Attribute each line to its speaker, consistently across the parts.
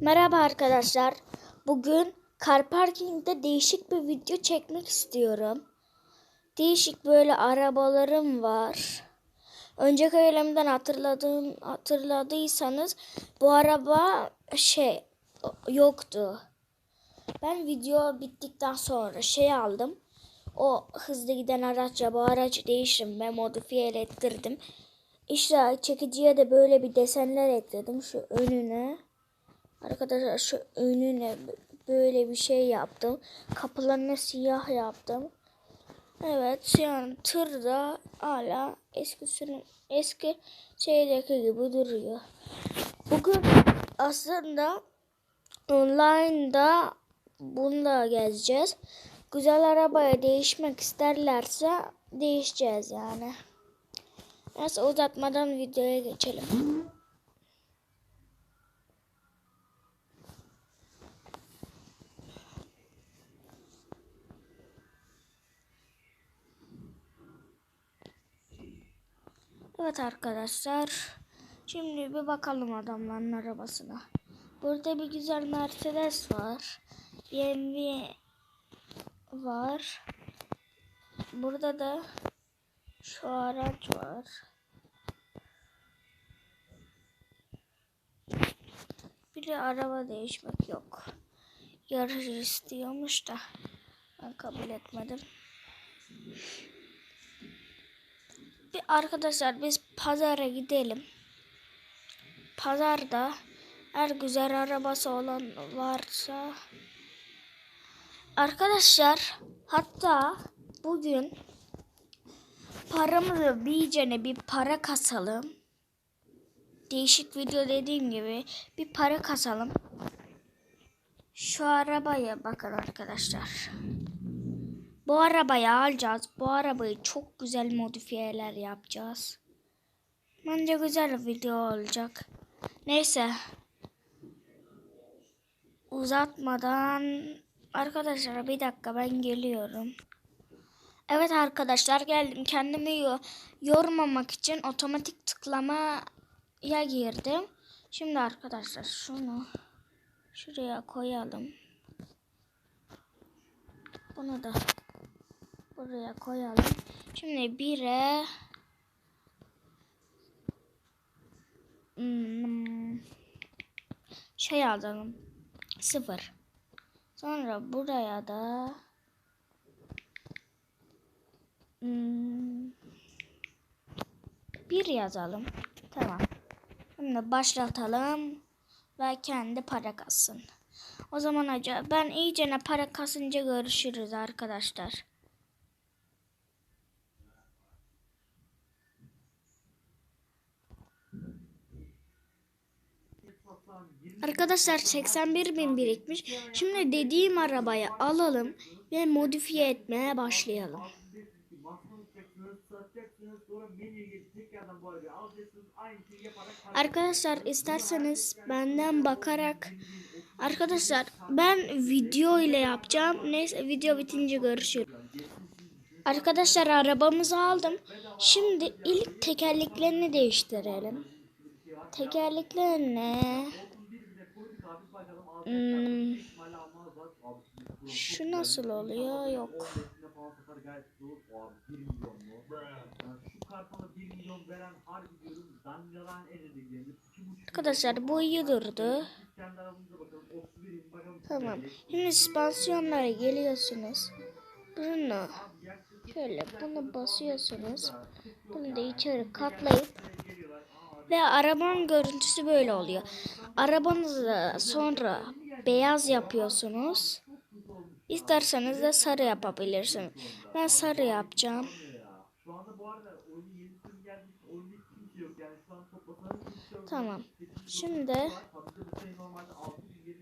Speaker 1: Merhaba arkadaşlar. Bugün car parking'de değişik bir video çekmek istiyorum. Değişik böyle arabalarım var. Önceki bölümden hatırladığım hatırladıysanız bu araba şey yoktu. Ben video bittikten sonra şey aldım. O hızlı giden araçla bu aracı değiştirdim ve modifiye ettirdim. İşte çekiciye de böyle bir desenler ekledim şu önüne. Arkadaşlar şu önüne böyle bir şey yaptım. Kapılarını siyah yaptım. Evet yani tır da hala eski eski şeydeki gibi duruyor. Bugün aslında online'da bunu da gezeceğiz. Güzel arabaya değişmek isterlerse değişeceğiz yani. Neyse uzatmadan videoya geçelim. Evet arkadaşlar. Şimdi bir bakalım adamların arabasına. Burada bir güzel Mercedes var. BMW var. Burada da şu araç var. Bir de araba değişmek yok. Yarış istiyormuş da ben kabul etmedim. Bir arkadaşlar biz pazara gidelim. Pazarda her güzel arabası olan varsa Arkadaşlar hatta bugün paramızı bir bir para kasalım. Değişik video dediğim gibi bir para kasalım. Şu arabaya bakın arkadaşlar. Bu arabayı alacağız. Bu arabayı çok güzel modifiyeler yapacağız. Bence güzel video olacak. Neyse. Uzatmadan arkadaşlar bir dakika ben geliyorum. Evet arkadaşlar geldim. Kendimi yormamak için otomatik tıklamaya girdim. Şimdi arkadaşlar şunu şuraya koyalım. Bunu da buraya koyalım. Şimdi bire hmm, şey alalım. Sıfır. Sonra buraya da hmm, bir yazalım. Tamam. Şimdi başlatalım ve kendi para kassın. O zaman acaba ben iyice para kasınca görüşürüz arkadaşlar. Arkadaşlar 81 bin birikmiş. Şimdi dediğim arabayı alalım ve modifiye etmeye başlayalım. Arkadaşlar isterseniz benden bakarak Arkadaşlar ben video ile yapacağım. Neyse video bitince görüşürüz. Arkadaşlar arabamızı aldım. Şimdi ilk tekerleklerini değiştirelim. Tekerleklerini hmm, şu nasıl oluyor? Yok. Arkadaşlar bu iyi durdu. Tamam. Şimdi spansiyonlara geliyorsunuz. Bunu şöyle bunu basıyorsunuz. Bunu da içeri katlayıp ve arabanın görüntüsü böyle oluyor. Arabanızı sonra beyaz yapıyorsunuz. İsterseniz de sarı yapabilirsiniz. Ben sarı yapacağım. Tamam. Şimdi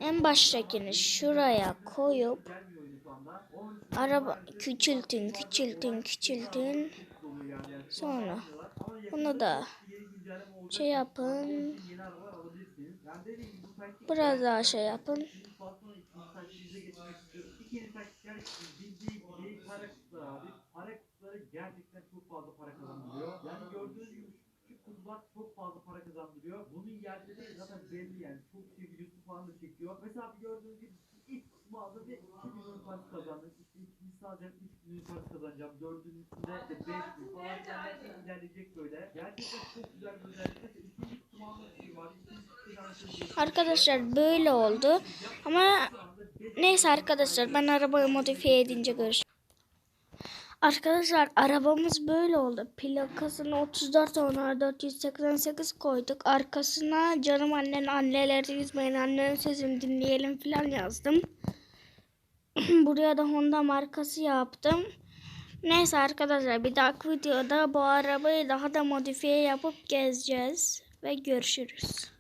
Speaker 1: en baştakini şuraya koyup araba küçültün, küçültün, küçültün. Sonra bunu da şey yapın. Biraz daha şey yapın. gerçekten çok fazla para kazandırıyor. Yani gördüğünüz gibi küçük kutular çok fazla para kazandırıyor. Bunun yer
Speaker 2: bende de zaten belli yani. Çok şey videosu falan da çekiyor. Mesela gördüğünüz gibi ilk mağazada 2000 unicorn kazandım. İşte ikincisi alacağım 3000 unicorn kazanacağım. Dördüncüsünde de 5000 falan ilerleyecek, ilerleyecek böyle. Gerçekten çok güzel bir özellik. İkinci şey var. İkinci kutumanda bir şey var.
Speaker 1: Arkadaşlar böyle oldu. Ama neyse arkadaşlar ben arabayı modifiye edince görüşürüz. Arkadaşlar arabamız böyle oldu. Plakasını 34 onar 488 koyduk. Arkasına canım annen anneleri yüzmeyin annenin sesini dinleyelim falan yazdım. Buraya da Honda markası yaptım. Neyse arkadaşlar bir dahaki videoda bu arabayı daha da modifiye yapıp gezeceğiz. Ve görüşürüz.